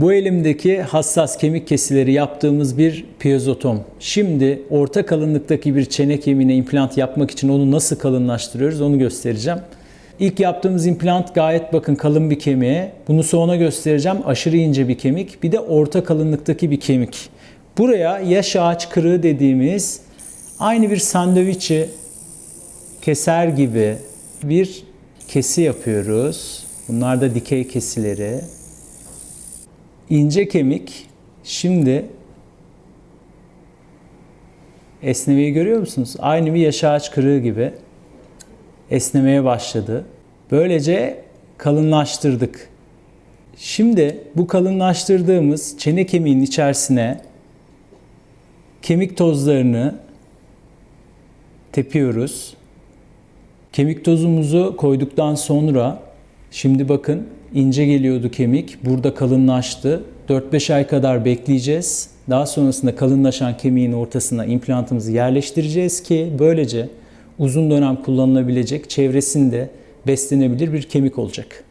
Bu elimdeki hassas kemik kesileri yaptığımız bir piezotom. Şimdi orta kalınlıktaki bir çene kemiğine implant yapmak için onu nasıl kalınlaştırıyoruz onu göstereceğim. İlk yaptığımız implant gayet bakın kalın bir kemiğe. Bunu sonra göstereceğim. Aşırı ince bir kemik. Bir de orta kalınlıktaki bir kemik. Buraya yaş ağaç kırığı dediğimiz aynı bir sandviçi keser gibi bir kesi yapıyoruz. Bunlar da dikey kesileri. İnce kemik. Şimdi esnemeyi görüyor musunuz? Aynı bir yaş ağaç kırığı gibi esnemeye başladı. Böylece kalınlaştırdık. Şimdi bu kalınlaştırdığımız çene kemiğinin içerisine kemik tozlarını tepiyoruz. Kemik tozumuzu koyduktan sonra şimdi bakın ince geliyordu kemik. Burada kalınlaştı. 4-5 ay kadar bekleyeceğiz. Daha sonrasında kalınlaşan kemiğin ortasına implantımızı yerleştireceğiz ki böylece uzun dönem kullanılabilecek, çevresinde beslenebilir bir kemik olacak.